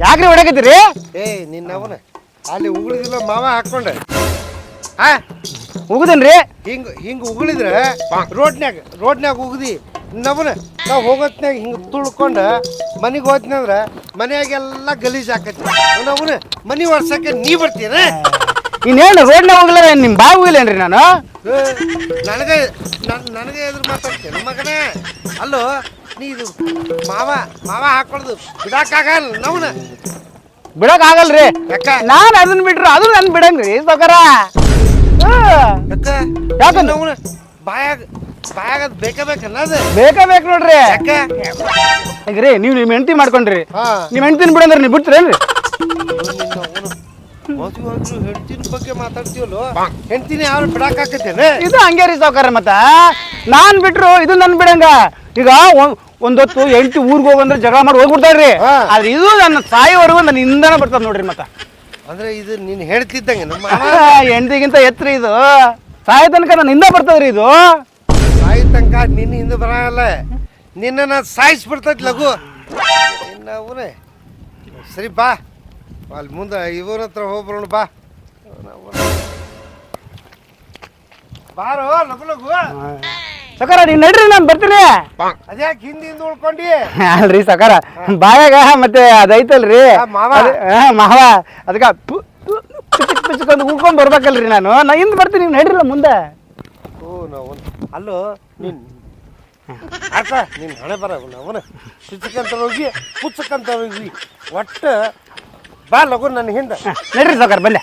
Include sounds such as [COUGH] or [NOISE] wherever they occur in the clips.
ಯಾಕ್ರಿ ಹೊಡಕತ್ತೀರಿ ಏ ಅಲ್ಲಿ ಉಗುಳಿದಿಲ್ಲ ಮಾವ ಹಾಕೊಂಡೆ ಹಾ ಹಿಂಗ್ ಹಿಂಗ ಹಿಂಗ ಉಗುಳಿದ್ರೆ ರೋಡ್ನ್ಯಾಗ ರೋಡ್ನ್ಯಾಗ ಉಗುದಿ ನವನ ನಾವು ಹೋಗೋತ್ನಾಗ ಹಿಂಗ ತುಳ್ಕೊಂಡ ಮನೆಗೆ ಹೋದ್ನಂದ್ರ ಮನ್ಯಾಗೆಲ್ಲ ಗಲೀಜ್ ಹಾಕತ್ತಿ ನವನ ಮನೆ ವರ್ಷಕ್ಕೆ ನೀ ಬರ್ತೀರ ಇನ್ನೇನು ರೋಡ್ನ ಹೋಗಲ್ಲ ನಿಮ್ಮ ಬಾಯ್ ಹೋಗಿಲ್ಲೇನ್ರಿ ನಾನು? ನನಗೆ ನನಗೆ ಎದುರು ಮಾತಾಡ್ತೇನೆ ಮಗನೇ. ಅಲ್ಲೋ ನೀ ಇದು ಮಾವ ಮಾವ ಹಾಕೊಳ್ದು ಬಿಡಕ್ಕಾಗಲ್ಲ ನವನ. ಬಿಡಕ್ ಆಗಲ್ರಿ ಯಾಕ? ನಾನು ಅದನ್ನ ಬಿಟ್ರು ಅದು ನನ್ ಬಿಡಂಗ್ರಿ ಸೌಕರ. ಯಾಕ? ನವನ ಬಾಯಾಗ ಬಾಯಾಗ ಅದ್ ಬೇಕೇ ಬೇಕನ್ನದು ಬೇಕೇ ಬೇಕು ನೋಡ್ರಿ. ಯಾಕ? ನೀವು ನಿಮ್ಮ ಹೆಂಡತಿ ಮಾಡ್ಕೊಂಡ್ರಿ. ಹಾ. ನಿಮ್ಮ ಹೆಂಡತಿನ ಬಿಡಂದ್ರೆ ನೀವು ಬಿಡ್ತೀರೇನ್ರಿ? ಮದುವೆ ಹೆಂಡತಿನ ಬಗ್ಗೆ ಮಾತಾಡ್ತೀವಲ್ಲ ಹೆಂಡತಿನ ಯಾರು ಬಿಡಕ್ಕಾಕತ್ತೇನೆ ಇದು ಹಂಗೆ ರೀ ಸಾವುಕಾರ ಮತ್ತ. ನಾನ್ ಬಿಟ್ರು ಇದು ನನ್ ಬಿಡಂಗ. ಈಗ ಒಂದೊತ್ತು ಹೆಂಡತಿ ಊರಿಗೆ ಹೋಗಂದ್ರೆ ಜಗಳ ಮಾಡಿ ಹೋಗ್ಬಿಡ್ತಾರ್ರಿ. ಆದ್ರೆ ಇದು ನನ್ನ ತಾಯಿವರೆಗೂ ನನ್ನ ಹಿಂದನ ಬರ್ತದ ನೋಡ್ರಿ ಮತ್ತ. ಅಂದ್ರೆ ಇದು ನೀನ್ ಹೇಳ್ತಿದ್ದಂಗೆ ನಮ್ಮ ಹೆಂಡತಿಗಿಂತ ಎತ್ತರಿ ಇದು. ತಾಯಿ ತನಕ ನನ್ನ ಹಿಂದೆ ಬರ್ತದ್ರಿ ಇದು. ತಾಯಿ ತನಕ ನಿನ್ನ ಹಿಂದೆ ಬರಲ್ಲ. ನಿನ್ನ ಸಾಯಿಸ್ಬಿಡ್ತೈತಿ ಲಘು. ನಿನ್ನ ಸರಿ ಬಾ. ಅಲ್ಲಿ ಮುಂದೆ ಇವ್ರ ಹತ್ರ ಹೋಗ್ಬರೋಣ ಬಾ. ಬಾರೋ ಲಗು ಲಗು ಸಕಾರ ನೀನ್ ನಡ್ರಿ ನಾನು ಬರ್ತೀನಿ. ಅದ್ಯಾಕೆ ಹಿಂದಿಂದ ಹಿಂದೆ ಉಳ್ಕೊಂಡಿ? ಅಲ್ರಿ ಸಕಾರ ಬಾಯಾಗ ಮತ್ತೆ ಅದೈತಲ್ರಿ ಮಾವ. ಮಾವ. ಅದಕ್ಕ ಪು- ಪು- ಪಿಚಕ್ ಪಿಚಕ್ ಉಳ್ಕೊಂಡ್ ಬರ್ಬೇಕಲ್ರಿ ನಾನು. ನಾ ಹಿಂದ್ ಬರ್ತೀನಿ ನೀವು ನಡ್ರಿಲ್ಲ ಮುಂದೆ. ಓ ನಾವು ಅಲ್ಲೋ ನೀನ್ ಆತ ನೀನ್ ಹಣೆ ಬರ ಅವನ. ಪುಚ್ಚಕ್ಕಂತ ಹೋಗಿ ಪುಚ್ಚಕ್ಕಂತ ಹೋಗಿ ಒಟ್ಟು ಬಾ ಲಗು ನನ್ನ ಹಿಂದೆ. ನಡ್ರಿ ಸಕಾರ ಬಲ್ಲೆ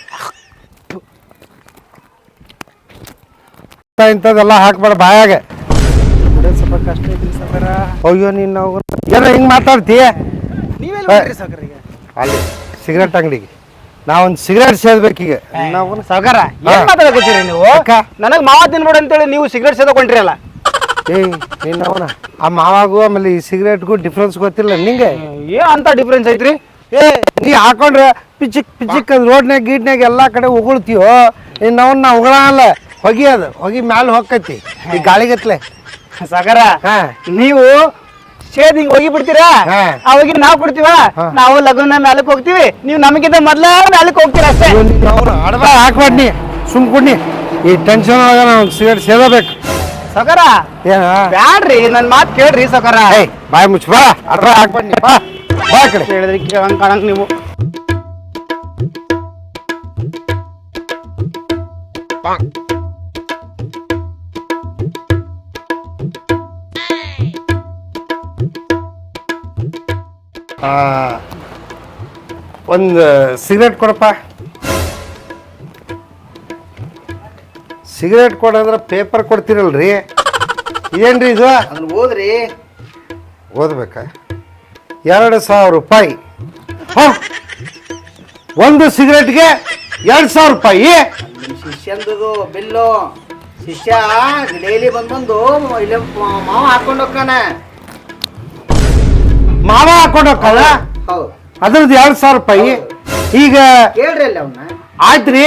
ಇಂಥದ್ದೆಲ್ಲ ಹಾಕ್ಬೇಡ ಬಾಯಾಗ. ಸ್ವಲ್ಪ ಕಷ್ಟ ಐತ್ರಿ ಸಕಾರ ಅಯ್ಯೋ ನೀನ್ ನಾವು ಏನೋ ಹಿಂಗೆ ಮಾತಾಡ್ತೀಯ ನೀವೆಲ್ಲ ಹೋಗ್ರಿ ಸಾವ್ಕಾರ ಈಗ? ಅಲ್ಲಿ ಸಿಗರೆಟ್ ಅಂಗಡಿಗೆ. ನಾವೊಂದು ಸಿಗರೆಟ್ ಸೇದ್ಬೇಕೀಗ ನಾವು ಸಾವ್ಕಾರ ಏನ್. ಮಾತಾಡಕತ್ತೀರಿ ನೀವು? ಅಕ್ಕ. ನನಗ್ ಮಾವ ತಿನ್ಬೇಡ ಅಂತೇಳಿ ನೀವು ಸಿಗರೇಟ್ ಸೇದಕೊಂಡ್ರಿ ಅಲ್ಲ ಏಯ್ ನೀನ್ ಅವನ ಆ ಮಾವಾಗೂ ಆಮೇಲೆ ಈ ಸಿಗರೇಟ್ಗೂ ಡಿಫ್ರೆನ್ಸ್ ಗೊತ್ತಿಲ್ಲ ನಿಂಗೆ? ಏ ಅಂತ ಡಿಫ್ರೆನ್ಸ್ ಐತ್ರಿ. ಏ ನೀ ಹಾಕೊಂಡ್ರೆ ಪಿಚಿಕ್ ಪಿಚಿಕ್ ಅದು ರೋಡ್ನ್ಯಾಗ ಎಲ್ಲಾ ಎಲ್ಲ ಕಡೆ ಉಗುಳ್ತೀವೋ ಇನ್ನು ಅವನ್ನ ನಾ ಉಗಳಲ್ಲ ಹೊಗಿ ಅದು ಹೊಗಿ ಮ್ಯಾಲ ಹೊಕ್ಕೈತಿ. ಈ ಗಾಳಿಗತ್ಲೆ. ಸಾಗರ ಹಾ. ನೀವು ಸೇದಿ ಹಿಂಗ್ ಬಿಡ್ತೀರಾ? ಹೋಗಿ ಅವಾಗ ನಾವು ಕೊಡ್ತೀವ? ನಾವು ಲಗ್ನ ಮ್ಯಾಲಕ್ ಹೋಗ್ತೀವಿ. ನೀವು ನಮಗಿಂತ ಮೊದ್ಲ ಮ್ಯಾಲಕ್ ಹೋಗ್ತೀರಾ ಅಷ್ಟೇ? ಹಾಕ್ಬೇಡ್ನಿ ಸುಮ್ ಕೊಡ್ನಿ. ಈ ಟೆನ್ಷನ್ ಒಳಗ ನಾವು ಸಿಗರೇಟ್ ಸೇದಬೇಕು. ಸಕರ ಏನ ಬ್ಯಾಡ್ರಿ ನನ್ ಮಾತ್ ಕೇಳ್ರಿ ಸಕರ ಬಾಯ್ ಮುಚ್ಚ ಬಾ. ಅಡ್ರ ಹಾಕ್ಬಾಡ್ನಿ ಬಾ. ಬಾ ಕಡೆ. ಹೇಳಿದ್ರಿ ಕೇಳಂಗ್ ಕಾಣಂಗ್ ನೀವು. ಆ, ಒಂದು ಸಿಗರೇಟ್ ಕೊಡಪ್ಪ. ಸಿಗರೇಟ್ ಕೊಡಂದ್ರೆ ಪೇಪರ್ ಕೊಡ್ತೀರಲ್ರಿ. ಏನ್ರಿ ಇದು? ಅದನ್ನ ಓದ್ರಿ. ಓದ್ಬೇಕಾ? ಎರಡು ಸಾವಿರ ರೂಪಾಯಿ? ಒಂದು ಸಿಗರೇಟ್ಗೆ ಎರಡು ಸಾವಿರ ರೂಪಾಯಿ. ಶಿಷ್ಯಂದು ಬಿಲ್ಲು. ಶಿಷ್ಯ ಡೈಲಿ ಬಂದ್ ಬಂದು ಇಲ್ಲಿ ಮಾವ ಹಾಕೊಂಡು ಹೋಗ್ತಾನೆ. ಮಾವ ಹಾಕೊಂಡು ಹೋಗಲ್ಲ ಹೌದು. ಅದ್ರದ್ದು ಎರಡು ಸಾವಿರ ರೂಪಾಯಿ. ಈಗ ಕೇಳ್ರಿ ಅಲ್ಲಿ ಅವನ್ನ ಆಯ್ತ್ರಿ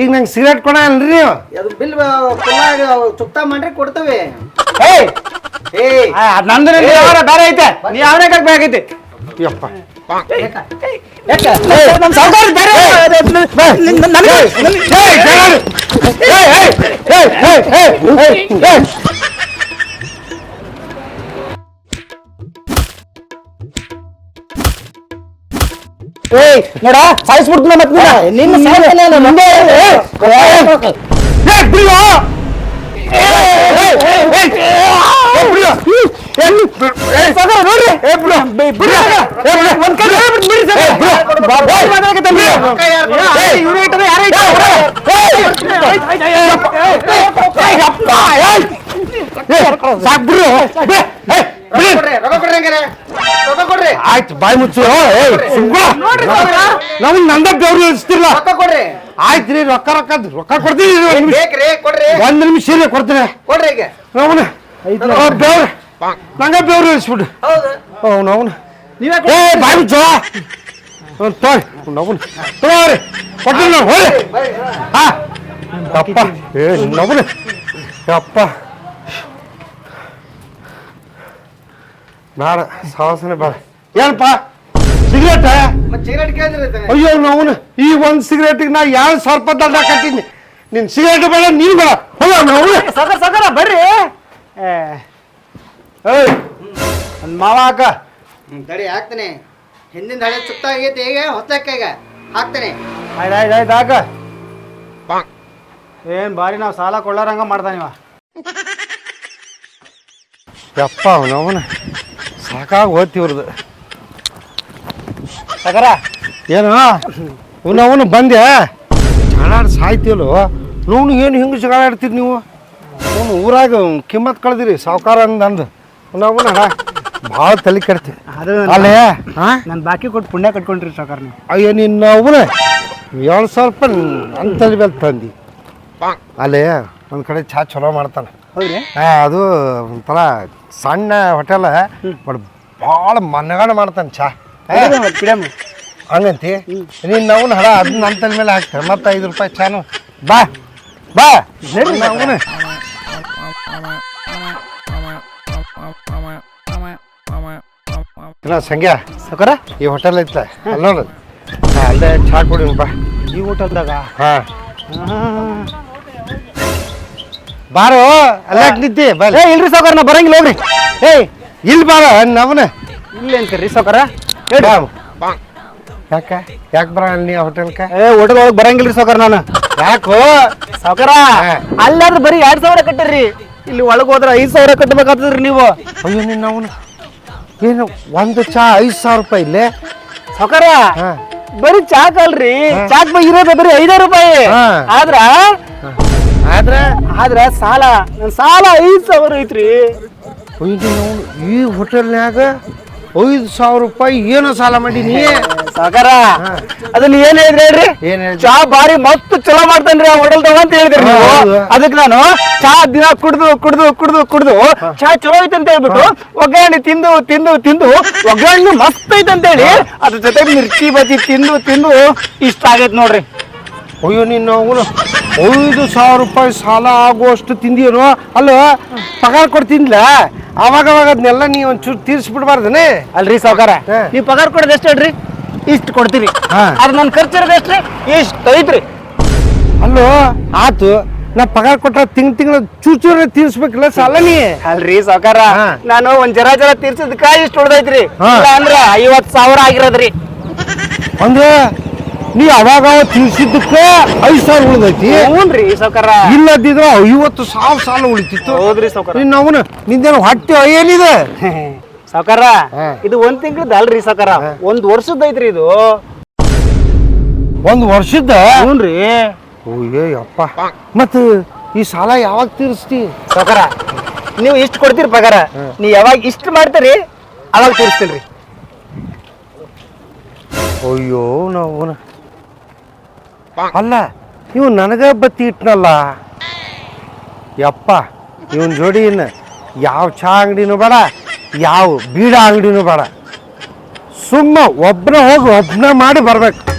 ಈಗ ನಂಗೆ ಸಿಗರೇಟ್ ಕೊಡ ಅಲ್ರಿ ನೀವು. ಅದು ಬಿಲ್ ಚುಕ್ತಾ ಮಾಡ್ರಿ ಕೊಡ್ತೇವೆ. ಏಯ್. ನಂದು ಬೇರೆ ಐತೆ. ನೀ ಅವನೇ ಬೇಕಾಗೈತಿ ಯಪ್ಪ ನಮ್ ಸಾವ್ಕಾರ ಬೇರೆ ನಮ್ಮ ಏಯ್, ನೋಡ ಸಾಯಿಸ್ಬಿಡ್ತೀನಿ ಮತ್ತೆ ನಿನ್ನ ಸಾಯ್ತಾನೆ ನಾನು ಆಯ್ತು ಬಾಯ್ ಮುಚ್ಚು. ನಮ್ಗ್ ನಂದ ಬೆವ್ರು ಇಳಿಸ್ತಿರ್ಲ ಕೊಡ್ರಿ ಆಯ್ತು ರೀ ರೊಕ್ಕ ರೊಕ್ಕ ರೊಕ್ಕ ಕೊಡ್ತೀನಿ ಒಂದ್ ನಿಮಿಷ. ಕೊಡ್ತೀನಿ ಕೊಡ್ರಿ ಈಗ ಬೆವ್ರು ನಂಗ ಬೇವ್ರು ಇಳಿಸ್ಬಿಡು ಹೌದು ಅವನು ಅವನು. ನೀವೇ ಏ ಬಾಯ್ ಜೋ ತೋರಿ ಅವನು ತಗೋರಿ ಕೊಟ್ಟಿರಿ ನಾವು ಹೋರಿ ಹಾ. ಅಪ್ಪ ಏ ನವನ ಅಪ್ಪ ನಾಡ ಸಾಹಸನೆ ಬೇಡ. ಏನಪ್ಪ? ಸಿಗರೇಟ ಸಿಗರೇಟ್ ಕೇಳಿದ್ರೆ ಅಯ್ಯೋ ನವನು ಈ ಒಂದು ಸಿಗರೇಟಿಗೆ ನಾ ಎರಡು ಸಾವಿರ ರೂಪಾಯಿ ದಂಡ ಕಟ್ಟಿನಿ ನಿನ್ ಸಿಗರೇಟ್ ಬೇಡ ನೀನು ಬೇಡ. ಹೋಗ ನಾವು ಸಗರ ಸಗರ ಬರ್ರಿ. ಏಯ್! ನನ್ನ ಮಾವ ಹಾಕ. ತಡಿ ಹಾಕ್ತೇನೆ. ಹಿಂದಿನ ಹಳೆ ಸುತ್ತ ಆಗೈತೆ ಈಗ ಹೊಸಕ್ಕ ಈಗ. ಹಾಕ್ತೇನೆ. ಆಯ್ತು ಆಯ್ತು ಆಯ್ತು ಹಾಕ. ಏನು ಬಾರಿ ನಾವು ಸಾಲ ಕೊಳ್ಳಾರಂಗ ಮಾಡ್ತಾನಿವ ಯಪ್ಪ ಅವನವನ ಸಾಕಾಗಿ ಓದ್ತಿವ್ರದ್ದು ಸಗರ ಏನು? ಅವನವನು ಬಂದೆ ಜಾಡಾಡ್ ಸಾಯ್ತೀವಲ್ಲ ನೋವು ಏನು ಹಿಂಗೆ ಜಗಳಾಡ್ತೀರಿ ನೀವು? ಅವನು ಊರಾಗ ಕಿಮ್ಮತ್ ಕಳ್ದಿರಿ ಸಾವುಕಾರ ಅಂದ್. ಅವನವನ ಭಾಳ ತಲೆ ಕೆಡ್ತಿ. ಅದು ಅಲ್ಲೇ ಹಾಂ ನನ್ನ ಬಾಕಿ ಕೊಟ್ಟು ಪುಣ್ಯ ಕಟ್ಕೊಂಡ್ರಿ ಸಾಕಾರ ನೀವು. ಅಯ್ಯೋ ನಿನ್ನ ಅವನ ಏಳು ಸಾವಿರ ರೂಪಾಯಿ ನನ್ನ ತಲೆ ಮೇಲೆ ತಂದಿ. ಅಲ್ಲೇ ಒಂದು ಕಡೆ ಚಾ ಚಲೋ ಮಾಡ್ತಾನೆ. ಹೌದ್ರಿ? ಹಾಂ ಅದು ಒಂಥರ ಸಣ್ಣ ಹೋಟೆಲ. ಬಟ್ ಭಾಳ ಮನಗಂಡ ಮಾಡ್ತಾನೆ ಚಾ. ಪಿಡಮ್ ಹಂಗಂತಿ? ನಿನ್ನ ಅವನು ಹಡ ಅದು ನನ್ನ ತಲೆ ಮೇಲೆ ಹಾಕ್ತಾರೆ ಮತ್ತೆ ಐದು ರೂಪಾಯಿ ಚಾನು. ಬಾ ಬಾ. ಅವನು ಇಲ್ಲ ಸಂಗ್ಯಾ ಸಕರ? ಈ ಹೋಟೆಲ್ ಐತ. ಅಲ್ಲಿ ನೋಡು. ಅಲ್ಲೇ ಚಾಕ್ ಕೊಡಿ ಬಾ ಈ ಹೋಟೆಲ್ದಾಗ ಹಾಂ. ಬಾರೋ ಅಲ್ಲ ನಿದ್ದೆ ಬಾ ಏ ಇಲ್ರಿ ಸಾಕಾರ ನಾ ಬರಂಗಿಲ್ಲ ಹೋಗ್ರಿ. ಏಯ್ ಇಲ್ಲಿ ಬಾರ ನವನ ಇಲ್ಲ ಅಂತೀರಿ ಸಾಕಾರ? ಹೇಳಿ. ಯಾಕ? ಯಾಕೆ ಬರ ನೀ ಹೋಟೆಲ್ಕ ಏ ಹೋಟೆಲ್ ಒಳಗೆ ಬರಂಗಿಲ್ರಿ ಸಾಕಾರ ನಾನು. ಯಾಕೋ? ಸಾಕಾರ ಹಾ. ಅಲ್ಲಾದ್ರೆ ಬರೀ ಎರಡು ಸಾವಿರ ಕಟ್ಟಿರಿ ಇಲ್ಲಿ ಒಳಗೆ ಹೋದ್ರೆ ಐದು ಸಾವಿರ ಕಟ್ಟಬೇಕಾಗ್ತದ್ರಿ ನೀವು. ಅಯ್ಯೋ ನಿನ್ನ ಅವನು. ಏನು ಒಂದು ಚಾ ಐದು ಸಾವಿರ ರೂಪಾಯಿ ಇಲ್ಲೇ? ಸಕರ ಹಾ. ಬರೀ ಚಾಕ್ ಅಲ್ರಿ ಚಾಕ್ ಬೈ ಇರೋದ ಬರೀ ಐದೇ ರೂಪಾಯಿ. ಹಾ. ಆದ್ರ? ಆದ್ರೆ? ಆದ್ರ ಸಾಲ ನನ್ ಸಾಲ ಐದ್ ಸಾವಿರ ಐತ್ರಿ. ಈ ಹೋಟೆಲ್ನ್ಯಾಗ ಐದು ಸಾವಿರ ರೂಪಾಯಿ ಏನೋ ಸಾಲ ಮಾಡೀನಿ ಸಾಕಾರ ಅದನ್ನ ಏನ್ ಹೇಳಿದ್ರಿ ಹೇಳ್ರಿ? ಚಾ ಬಾರಿ ಮಸ್ತ್ ಚಲೋ ಮಾಡ್ತಾನ್ರಿ ಆ ಹೋಟೆಲ್ ಅಂತ ಹೇಳಿದ್ರಿ ನೀವು. ಅದಕ್ಕೆ ನಾನು ಚಾ ದಿನ ಕುಡ್ದು ಕುಡ್ದು ಕುಡ್ದು ಕುಡ್ದು ಚಾ ಚಲೋ ಐತೆ ಅಂತ ಹೇಳ್ಬಿಟ್ಟು ಒಗ್ಗರಣೆ ತಿಂದು ತಿಂದು ತಿಂದು ಒಗ್ಗರಣೆ ಮಸ್ತ್ ಐತೆ ಅಂತ ಹೇಳಿ ಅದ್ರ ಜೊತೆಗೆ ಮಿರ್ಚಿ ಬಜ್ಜಿ ತಿಂದು ತಿಂದು ಇಷ್ಟ ಆಗೈತ್ ನೋಡ್ರಿ. ಅಯ್ಯೋ ನಿನ್ನ ಐದು ಸಾವಿರ ರೂಪಾಯಿ ಸಾಲ ಆಗುವಷ್ಟು ತಿಂದಿರೋ ಅಲ್ಲೋ ಪಗಾರ ಕೊಡ್ತಿಂದ್ಲ? ಅವಾಗ ಅವಾಗ ಅದನ್ನೆಲ್ಲ ನೀ ಒಂಚೂರು ತೀರ್ಸ್ಬಿಡ್ಬಾರ್ದನೆ ಅಲ್ರಿ ಸಾವುಕಾರ. ನೀವು ಪಗಾರ ಕೊಡೋದು ಎಷ್ಟು ಹೇಳ್ರಿ? ಇಷ್ಟು ಕೊಡ್ತೀರಿ. ಹಾ. ಅದ್ ನನ್ನ ಖರ್ಚು ಎಷ್ಟ್ರಿ? ಇಷ್ಟು ಐತ್ರಿ. ಅಲ್ಲೋ ಆತು ನಾ ಪಗಾರ ಕೊಟ್ಟ ತಿಂಗ್ ತಿಂಗಳ ಚೂಚೂರ ತೀರ್ಸ್ಬೇಕಲ್ಲ ಸಾಲ ನೀ? ಅಲ್ರಿ ಸಾವುಕಾರ ಹಾ. ನಾನು ಒಂದ್ ಜರ ಜರ ತೀರ್ಸಿದ್ಕ ಇಷ್ಟು ಉಳ್ದೈತ್ರಿ. ಹಾ. ಇಲ್ಲ ಅಂದ್ರ ಐವತ್ ಸಾವಿರ ಆಗಿರೋದ್ರಿ. ಅಂದ್ರೆ ನೀ ಅವಾಗ ಅವಾಗ ತೀರ್ಸಿದ್ದಕ್ಕೆ ಐದು ಸಾವಿರ ಉಳಿದೈತಿ? ಹ್ಞೂನ್ರಿ ಸಾವುಕಾರ. ಇಲ್ಲದಿದ್ರ ಐವತ್ತು ಸಾವಿರ ಸಾಲ ಉಳಿತಿತ್ತು. ಹೌದ್ರಿ ಸಾವುಕಾರ. ನಿನ್ನ ಅವನು ನಿಂದೇನು ಹೊಟ್ಟೆ ಏನಿದೆ [LAUGHS] ಸಾವುಕಾರ. ಇದು ಒಂದ್ ತಿಂಗಳದ ಅಲ್ರಿ ಸಾವುಕಾರ. ಒಂದ್ ವರ್ಷದ ಐತ್ರಿ ಇದು. ಒಂದು ವರ್ಷದ ಹ್ಞೂನ್ರಿ ಓ ಅಪ್ಪ ಮತ್ತು ಈ ಸಾಲ ಯಾವಾಗ ತೀರಿಸ್ತಿ? ಸಾವುಕಾರ ನೀವು ಇಷ್ಟು ಕೊಡ್ತೀರಿ ಪಗಾರ. ನೀ ಯಾವಾಗ ಇಷ್ಟು ಮಾಡ್ತೀರಿ ಅವಾಗ ತೀರಿಸ್ತೀನಿ ಅಯ್ಯೋ ನಾವು ಅಲ್ಲ ಇವ್ ನನಗ ಬತ್ತಿ ಇಟ್ನಲ್ಲ. ಯಪ್ಪ ಇವನ್ ಜೋಡಿ ಇನ್ನ ಯಾವ ಚಾ ಅಂಗಡಿನೂ ಬೇಡ. ಯಾವ ಬೀಡ ಅಂಗಡಿನೂ ಬೇಡ. ಸುಮ್ಮ ಒಬ್ಬನ ಹೋಗಿ ಒಬ್ಬನ ಮಾಡಿ ಬರ್ಬೇಕು.